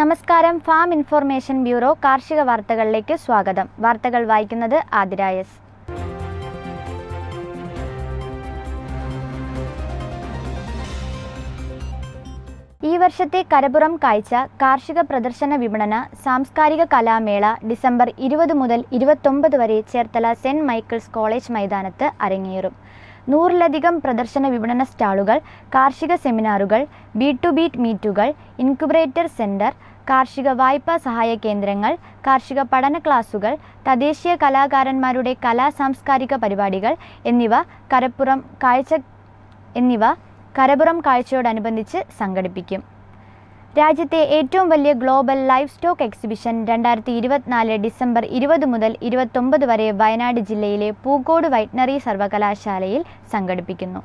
നമസ്കാരം. Farm information bureau കാർഷിക വാർത്തകളിലേക്ക് സ്വാഗതം. വാർത്തകൾ വായിക്കുന്നത് ആതിരായസ് ഈ വർഷത്തെ കരപുറം കാഴ്ച കാർഷിക പ്രദർശന വിപണന സാംസ്കാരിക കലാമേള ഡിസംബർ ഇരുപത് മുതൽ ഇരുപത്തൊമ്പത് വരെ ചേർത്തല സെന്റ് മൈക്കിൾസ് കോളേജ് മൈതാനത്ത് അരങ്ങേറും. നൂറിലധികം പ്രദർശന വിപണന സ്റ്റാളുകൾ കാർഷിക സെമിനാറുകൾ ബി ടു ബീറ്റ് മീറ്റുകൾ ഇൻക്യുബറേറ്റർ സെന്റർ കാർഷിക വായ്പാ സഹായ കേന്ദ്രങ്ങൾ കാർഷിക പഠന ക്ലാസുകൾ തദ്ദേശീയ കലാകാരന്മാരുടെ കലാ സാംസ്കാരിക പരിപാടികൾ എന്നിവ കരപ്പുറം കാഴ്ച എന്നിവ കരപുറം കാഴ്ചയോടനുബന്ധിച്ച് സംഘടിപ്പിക്കും. രാജ്യത്തെ ഏറ്റവും വലിയ ഗ്ലോബൽ ലൈഫ് സ്റ്റോക്ക് എക്സിബിഷൻ രണ്ടായിരത്തി ഇരുപത്തിനാല് ഡിസംബർ ഇരുപത് മുതൽ ഇരുപത്തൊമ്പത് വരെ വയനാട് ജില്ലയിലെ പൂക്കോട് വൈറ്റ്നറി സർവകലാശാലയിൽ സംഘടിപ്പിക്കുന്നു.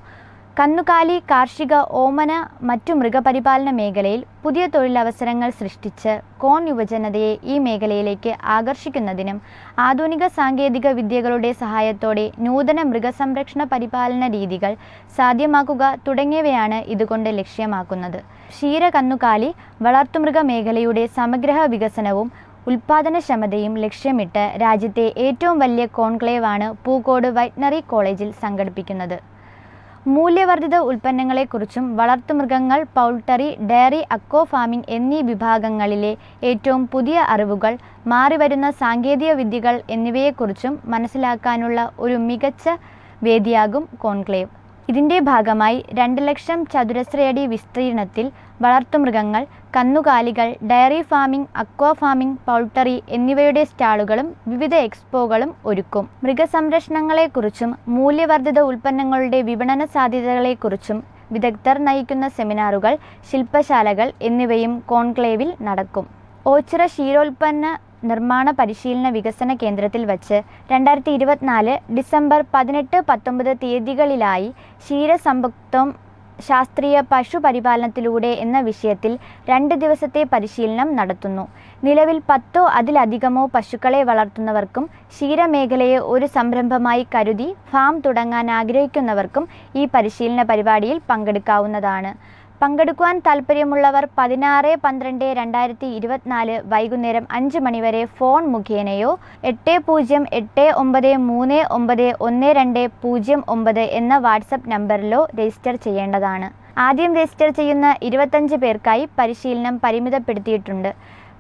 കന്നുകാലി കാർഷിക ഓമന മറ്റു മൃഗപരിപാലന മേഖലയിൽ പുതിയ തൊഴിലവസരങ്ങൾ സൃഷ്ടിച്ച് കോൺ യുവജനതയെ ഈ മേഖലയിലേക്ക് ആകർഷിക്കുന്നതിനും ആധുനിക സാങ്കേതിക വിദ്യകളുടെ സഹായത്തോടെ നൂതന മൃഗസംരക്ഷണ പരിപാലന രീതികൾ സാധ്യമാക്കുക തുടങ്ങിയവയാണ് ഇതുകൊണ്ട് ലക്ഷ്യമാക്കുന്നത്. ക്ഷീര കന്നുകാലി വളർത്തുമൃഗ മേഖലയുടെ സമഗ്ര വികസനവും ഉൽപാദനക്ഷമതയും ലക്ഷ്യമിട്ട് രാജ്യത്തെ ഏറ്റവും വലിയ കോൺക്ലേവാണ് പൂക്കോട് വൈറ്റ്നറി കോളേജിൽ സംഘടിപ്പിക്കുന്നത്. മൂല്യവർദ്ധിത ഉൽപ്പന്നങ്ങളെക്കുറിച്ചും വളർത്തുമൃഗങ്ങൾ പൗൾട്ടറി ഡയറി അക്കോ ഫാമിംഗ് എന്നീ വിഭാഗങ്ങളിലെ ഏറ്റവും പുതിയ അറിവുകൾ മാറിവരുന്ന സാങ്കേതിക വിദ്യകൾ എന്നിവയെക്കുറിച്ചും മനസ്സിലാക്കാനുള്ള ഒരു മികച്ച വേദിയാകും കോൺക്ലേവ്. ഇതിന്റെ ഭാഗമായി രണ്ട് ലക്ഷം ചതുരശ്രയടി വിസ്തീർണത്തിൽ വളർത്തുമൃഗങ്ങൾ കന്നുകാലികൾ dairy farming aqua farming poultry എന്നിവയുടെ സ്റ്റാളുകളും വിവിധ എക്സ്പോകളും ഒരുക്കും. മൃഗസംരക്ഷണങ്ങളെക്കുറിച്ചും മൂല്യവർദ്ധിത ഉൽപ്പന്നങ്ങളുടെ വിപണന സാധ്യതകളെക്കുറിച്ചും വിദഗ്ധർ നയിക്കുന്ന സെമിനാറുകൾ ശില്പശാലകൾ എന്നിവയും കോൺക്ലേവിൽ നടക്കും. ഓച്ചിറ ക്ഷീരോൽപ്പന്ന നിർമ്മാണ പരിശീലന വികസന കേന്ദ്രത്തിൽ വച്ച് രണ്ടായിരത്തി ഇരുപത്തിനാല് ഡിസംബർ പതിനെട്ട് പത്തൊമ്പത് തീയതികളിലായി ക്ഷീരസമ്പുക്തം ശാസ്ത്രീയ പശു പരിപാലനത്തിലൂടെ എന്ന വിഷയത്തിൽ രണ്ട് ദിവസത്തെ പരിശീലനം നടത്തുന്നു. നിലവിൽ പത്തോ അതിലധികമോ പശുക്കളെ വളർത്തുന്നവർക്കും ക്ഷീരമേഖലയെ ഒരു സംരംഭമായി കരുതി ഫാം തുടങ്ങാൻ ആഗ്രഹിക്കുന്നവർക്കും ഈ പരിശീലന പരിപാടിയിൽ പങ്കെടുക്കാവുന്നതാണ്. പങ്കെടുക്കുവാൻ താൽപ്പര്യമുള്ളവർ പതിനാറ് പന്ത്രണ്ട് രണ്ടായിരത്തി ഇരുപത്തിനാല് വൈകുന്നേരം അഞ്ച് മണിവരെ ഫോൺ മുഖേനയോ എട്ട് പൂജ്യം എട്ട് ഒമ്പത് മൂന്ന് ഒമ്പത് ഒന്ന് രണ്ട് പൂജ്യം ഒമ്പത് എന്ന വാട്സപ്പ് നമ്പറിലോ രജിസ്റ്റർ ചെയ്യേണ്ടതാണ്. ആദ്യം രജിസ്റ്റർ ചെയ്യുന്ന ഇരുപത്തഞ്ച് പേർക്കായി പരിശീലനം പരിമിതപ്പെടുത്തിയിട്ടുണ്ട്.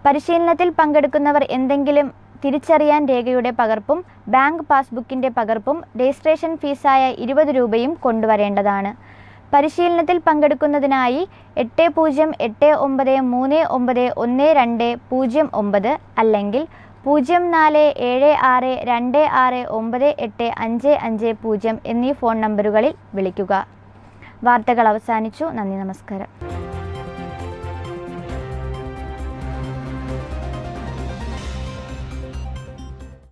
പരിശീലനത്തിൽ പങ്കെടുക്കുന്നവർ എന്തെങ്കിലും തിരിച്ചറിയാൻ രേഖയുടെ പകർപ്പും ബാങ്ക് പാസ്ബുക്കിന്റെ പകർപ്പും രജിസ്ട്രേഷൻ ഫീസായ ഇരുപത് രൂപയും കൊണ്ടുവരേണ്ടതാണ്. പരിശീലനത്തിൽ പങ്കെടുക്കുന്നതിനായി എട്ട് പൂജ്യം എട്ട് ഒമ്പത് മൂന്ന് ഒമ്പത് ഒന്ന് രണ്ട് പൂജ്യം ഒമ്പത് അല്ലെങ്കിൽ പൂജ്യം നാല് ഏഴ് ആറ് രണ്ട് ആറ് ഒമ്പത് എട്ട് അഞ്ച് അഞ്ച് പൂജ്യം എന്നീ ഫോൺ നമ്പറുകളിൽ വിളിക്കുക. വാർത്തകൾ അവസാനിച്ചു. നന്ദി നമസ്കാരം.